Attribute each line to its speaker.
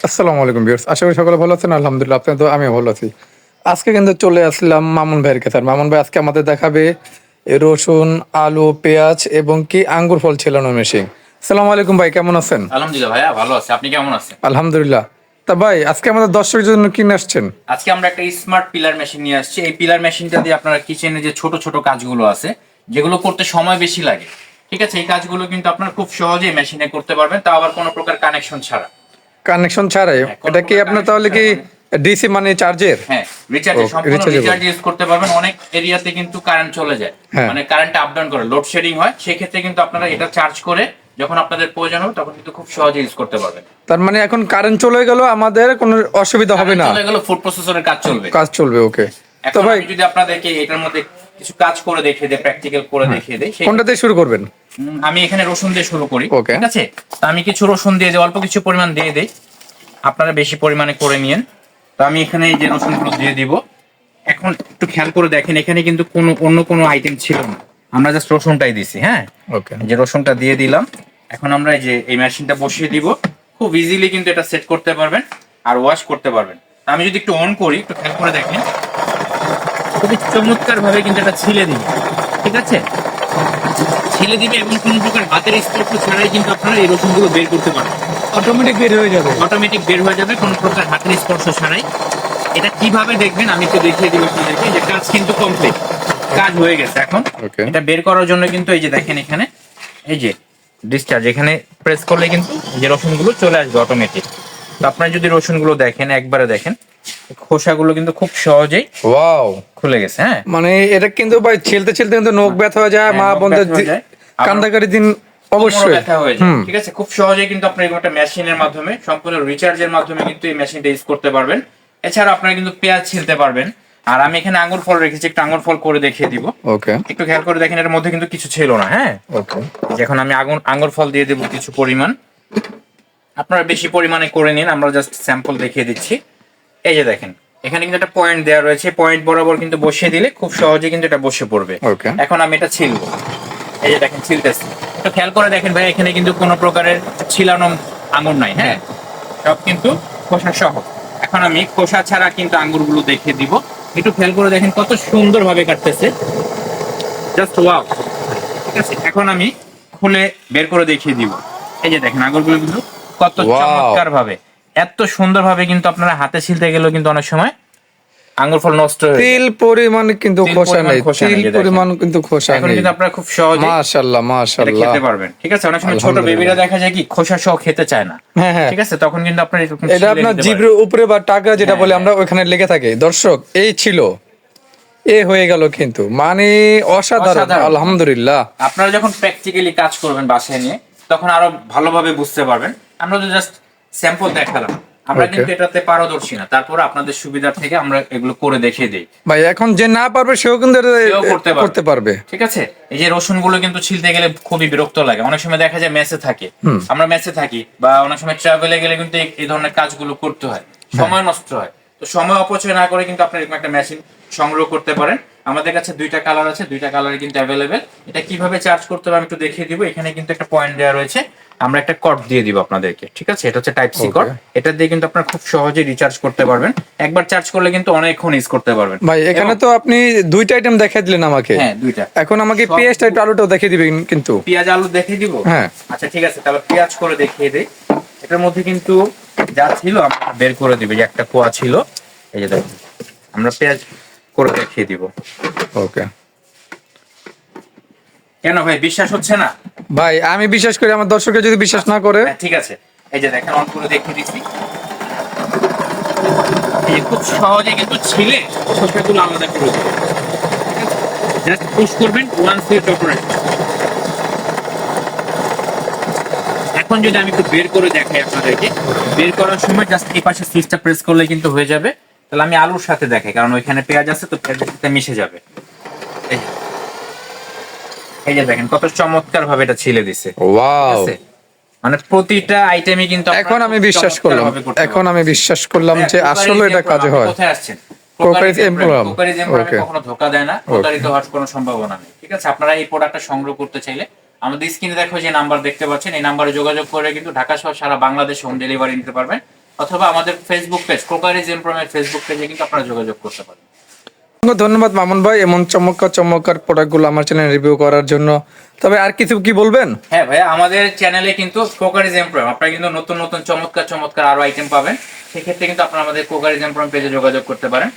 Speaker 1: আসসালামু আলাইকুম ভিউয়ার্স আশা করি সকলে ভালো আছেন আলহামদুলিল্লাহ আপনি তো আমিও ভালো আছি। আজকে কিন্তু চলে আসলাম মামুন ভাইয়ের কাছে। মামুন ভাই আজকে আমাদের দেখাবে রসুন আলু পেঁয়াজ এবং কি আঙ্গুর ফল ছেলানো মেশিন। আসসালামু আলাইকুম ভাই কেমন আছেন?
Speaker 2: আলহামদুলিল্লাহ ভাইয়া ভালো আছে। আপনি কেমন আছেন?
Speaker 1: আলহামদুলিল্লাহ। তা ভাই আজকে আমাদের দর্শকের জন্য কি নিয়ে আসছেন?
Speaker 2: আজকে আমরা একটা স্মার্ট পিলার মেশিন নিয়ে আসছি। এই পিলার মেশিনটা দিয়ে আপনারা কিচেনে যে ছোট ছোট কাজগুলো আছে যেগুলো করতে সময় বেশি লাগে ঠিক আছে? এই কাজগুলো কিন্তু আপনারা খুব সহজেই মেশিনে করতে পারবেন তা আবার কোনো প্রকার কানেকশন ছাড়া।
Speaker 1: কানেকশন ছাড়াই
Speaker 2: হ্যাঁ,
Speaker 1: এটা কি আপনার তাহলে কি ডিসি মানে চার্জের
Speaker 2: হ্যাঁ রিচার্জ সম্পূর্ণ রিচার্জ ইউজ করতে পারবেন অনেক এরিয়াতে কিন্তু কারেন্ট চলে যায়।
Speaker 1: হ্যাঁ।
Speaker 2: মানে কারেন্ট আপ ডাউন করে লোড শেডিং হয় সেক্ষেত্রে কিন্তু আপনারা এটা চার্জ করে যখন আপনাদের প্রয়োজন হবে তখন কিন্তু খুব সহজে ইউজ করতে পারবেন।
Speaker 1: তার মানে এখন কারেন্ট চলে গেল আমাদের কোনো অসুবিধা হবে না।
Speaker 2: চলে গেল ফুড প্রসেসরের কাজ চলবে।
Speaker 1: কাজ চলবে ওকে তো ভাই
Speaker 2: যদি আপনাদেরকে এটার মধ্যে কিছু কাজ করে দেখিয়ে দেয় প্র্যাকটিক্যাল করে দেখিয়ে দেয়
Speaker 1: কোনটা দিয়ে শুরু করবেন?
Speaker 2: আমি এখানে রসুন দিয়ে শুরু করি ঠিক আছে? তো আমি কিছু রসুন দিয়ে অল্প কিছু পরিমাণ দিয়ে দেই। আপনারা বেশি পরিমাণে করে নিয়েন। তো আমি এখানে এই যে রসুনগুলো দিয়ে দিব। এখন একটু খেয়াল করে দেখেন এখানে কিন্তু কোনো অন্য কোনো আইটেম ছিল না। আমরা জাস্ট রসুনটাই দিছি হ্যাঁ?
Speaker 1: ওকে।
Speaker 2: যে রসুনটা দিয়ে দিলাম। এখন আমরা এই যে এই মেশিনটা বসিয়ে দিব। খুব ইজিলি কিন্তু এটা সেট করতে পারবেন আর ওয়াশ করতে পারবেন। আমি যদি একটু অন করি একটু খেয়াল করে দেখেন। খুবই চমৎকার ভাবে কিন্তু এটা ছিলে দিবে। ঠিক আছে? ছিলে দিবে এবং কোনো প্রকার হাতের স্পর্শ ছাড়াই কিন্তু আপনারা এই রসুনগুলো বের করতে পারবেন
Speaker 1: অটোমেটিক বের হয়ে যাবে।
Speaker 2: অটোমেটিক বের হয়ে যাবে কোনো প্রকার হাতের স্পর্শ ছাড়াই। এটা কীভাবে দেখবেন আমি একটু দেখিয়ে দিব আপনাদেরকে যে কাজ কিন্তু কমপ্লিট কাজ হয়ে গেছে এখন। এটা বের করার জন্য কিন্তু এই যে দেখেন এখানে এই যে ডিসচার্জ এখানে প্রেস করলে কিন্তু এই যে রসুনগুলো চলে আসবে অটোমেটিক তো আপনারা যদি রসুনগুলো দেখেন একবারে দেখেন খোসাগুলো কিন্তু খুব সহজেই
Speaker 1: ওয়াও
Speaker 2: খুলে গেছে হ্যাঁ?
Speaker 1: মানে এটা কিন্তু ভাই ছেলতে ছেলতে কিন্তু নখ ব্যথা হয়ে যায়
Speaker 2: হ্যাঁ,
Speaker 1: মা বন্ধের
Speaker 2: হয়ে
Speaker 1: কান্দাকারি দিন অবশ্যই।
Speaker 2: ব্যথা হয়ে যায়। ঠিক আছে খুব সহজেই কিন্তু আপনি একটা মেশিনের মাধ্যমে সম্পূর্ণ রিচার্জের মাধ্যমে কিন্তু এই মেশিনটা ইউজ করতে পারবেন। এছাড়া আপনারা কিন্তু পেঁয়াজ ছিলতে পারবেন। আর আমি এখানে আঙ্গুর ফল রেখেছি একটু আঙ্গুর ফল করে দেখিয়ে দিব।
Speaker 1: ওকে।
Speaker 2: একটু খেয়াল করে দেখেন এর মধ্যে কিন্তু কিছু ছিল না হ্যাঁ?
Speaker 1: ওকে।
Speaker 2: এখন আমি আগুন আঙ্গুর ফল দিয়ে দেবো কিছু পরিমাণ। আপনারা বেশি পরিমাণে করে নিন আমরা জাস্ট স্যাম্পল দেখিয়ে দিচ্ছি। এই যে দেখেন এখানে কিন্তু একটা পয়েন্ট দেওয়া রয়েছে। পয়েন্ট বরাবর কিন্তু বসিয়ে দিলে খুব সহজে কিন্তু এটা বসে পড়বে। এখন আমি এটা ছিলবো। এই যে দেখেন ছিলতেছি। তো খেয়াল করে দেখেন ভাই এখানে কিন্তু কোনো প্রকারের ছিলানো আঙুর নাই হ্যাঁ? সব কিন্তু খোসা সহ। এখন আমি খোসা ছাড়া কিন্তু আঙ্গুরগুলো দেখিয়ে দিব। একটু খেয়াল করে দেখেন কত সুন্দর ভাবে কাটতেছে। জাস্ট ওয়াও ঠিক আছে এখন আমি খুলে বের করে দেখিয়ে দিব। এই যে দেখেন আঙুরগুলো কিন্তু কত. চমৎকার ভাবে এত সুন্দর ভাবে কিন্তু আপনারা হাতে ছিলতে গেলেও কিন্তু অনেক সময় আঙ্গুর ফল নষ্ট হয়ে।
Speaker 1: তিল পরিমাণ কিন্তু খোসা নেই। তিল পরিমাণ কিন্তু খোসা
Speaker 2: এখন
Speaker 1: নেই।
Speaker 2: কিন্তু আপনারা খুব সহজে
Speaker 1: মাশাআল্লাহ মাশাআল্লাহ
Speaker 2: খেতে পারবেন ঠিক আছে? অনেক সময় ছোট বেবিরা দেখা যায় কি খোসা সহ খেতে চায় না।
Speaker 1: হ্যাঁ হ্যাঁ।
Speaker 2: ঠিক আছে? তখন কিন্তু আপনার এরকম
Speaker 1: এটা আপনার জিভের উপরে বা টাকা যেটা
Speaker 2: হ্যাঁ,
Speaker 1: বলে। আমরা ওখানে লেগে থাকে। দর্শক এই ছিল। এ হয়ে গেল কিন্তু। মানে অসাধারণ
Speaker 2: অসাধারণ।
Speaker 1: আলহামদুলিল্লাহ।
Speaker 2: আপনারা যখন প্র্যাকটিক্যালি কাজ করবেন বাসায় নিয়ে তখন আরও ভালোভাবে বুঝতে পারবেন। আমরা তো জাস্ট স্যাম্পল দেখালাম। আমরা কিন্তু এটাতে পারদর্শী না। তারপর আপনাদের সুবিধার থেকে আমরা এগুলো করে দেখিয়ে দিই।
Speaker 1: ভাই এখন যে না পারবে সেও কিন্তু
Speaker 2: করতে পারবে।
Speaker 1: পারবে।
Speaker 2: ঠিক আছে? এই যে রসুনগুলো কিন্তু ছিলতে গেলে খুবই বিরক্ত লাগে। অনেক সময় দেখা যায় মেসে থাকে। আমরা মেসে থাকি বা অনেক সময় ট্রাভেলে গেলে কিন্তু এই- ধরনের কাজগুলো করতে হয়। সময় নষ্ট হয়। তো সময় অপচয় না করে কিন্তু আপনি এরকম একটা মেশিন সংগ্রহ করতে পারেন। আমাদের কাছে দুইটা কালার আছে দুইটা কালার কিন্তু অ্যাভেলেবেল এটা কীভাবে চার্জ করতে হবে আমি একটু দেখিয়ে দিব। এখানে কিন্তু একটা পয়েন্ট দেওয়া রয়েছে। আমরা একটা কর্ড দিয়ে দিব আপনাদেরকে ঠিক আছে? এটা হচ্ছে টাইপ সি. কর্ড এটা দিয়ে কিন্তু আপনারা খুব সহজে রিচার্জ করতে পারবেন। একবার চার্জ করলে কিন্তু অনেকক্ষণ ইউজ করতে পারবেন।
Speaker 1: ভাই এখানে তো আপনি দুইটা আইটেম দেখাই দিলেন আমাকে।
Speaker 2: হ্যাঁ দুইটা।
Speaker 1: এখন আমাকে পেঁয়াজটা একটু আলুটাও দেখিয়ে দিবেন কিন্তু।
Speaker 2: পেঁয়াজ আলু দেখিয়ে দিব?
Speaker 1: হ্যাঁ।
Speaker 2: আচ্ছা ঠিক আছে তাহলে পেঁয়াজ করে দেখিয়ে দিই। এটার মধ্যে কিন্তু যা ছিল আমরা বের করে দিবে যে একটা কোয়া ছিল। এই যে দেখুন আমরা পেঁয়াজ করে দেখিয়ে দিব।
Speaker 1: ওকে।
Speaker 2: কেন ভাই বিশ্বাস হচ্ছে না?
Speaker 1: ভাই আমি বিশ্বাস করি আমার দর্শকের যদি বিশ্বাস না করে
Speaker 2: হ্যাঁ ঠিক আছে। এই যে দেখেন অন করে দেখিয়ে দিচ্ছি। এই খুব সহজে কিন্তু ছিলে খোসাগুলো আলাদা করে দিবে। জাস্ট পুশ করবেন ওয়ান সুইচ অপারেট এখন যদি আমি একটু বের করে দেখাই আপনাদেরকে বের করার সময় জাস্ট এই পাশে সুইচটা প্রেস করলে কিন্তু হয়ে যাবে। তাহলে আমি আলুর সাথে দেখাই কারণ ওইখানে পেঁয়াজ আছে তো পেঁয়াজের সাথে মিশে যাবে। এই যে। দেখেন কত চমৎকার ভাবে এটা ছিলে দিছে।
Speaker 1: ওয়াও।
Speaker 2: মানে প্রতিটা আইটেমই কিন্তু
Speaker 1: এখন আমি বিশ্বাস করলাম এখন আমি বিশ্বাস করলাম
Speaker 2: হ্যাঁ,
Speaker 1: যে আসলে এটা কাজে হয়।
Speaker 2: কোথায় আসছেন
Speaker 1: কোকারিজ।
Speaker 2: কোকারিজ কখনো ধোকা দেয় না প্রতারিত হওয়ার কোনো সম্ভাবনা নেই। ঠিক আছে? আপনারা এই প্রোডাক্টটা সংগ্রহ করতে চাইলে আমাদের স্ক্রিনে দেখো যে নাম্বার দেখতে পাচ্ছেন এই নাম্বারে যোগাযোগ করে কিন্তু ঢাকা সহ সারা বাংলাদেশ হোম ডেলিভারি নিতে পারবেন। অথবা আমাদের ফেসবুক পেজ কোকারিজ এমপ্রমের ফেসবুক পেজে কিন্তু আপনারা যোগাযোগ করতে পারেন।
Speaker 1: ধন্যবাদ মামুন ভাই এমন চমৎকার চমৎকার প্রোডাক্টগুলো আমার চ্যানেল রিভিউ করার জন্য। তবে আর কিছু কি বলবেন?
Speaker 2: হ্যাঁ ভাই আমাদের চ্যানেলে কিন্তু কোকারিজ এমপ্রম আপনারা কিন্তু নতুন নতুন চমৎকার চমৎকার আরও আইটেম পাবেন। সেক্ষেত্রে কিন্তু আপনারা আমাদের কোকারিজ এমপ্রম পেজে যোগাযোগ করতে পারেন।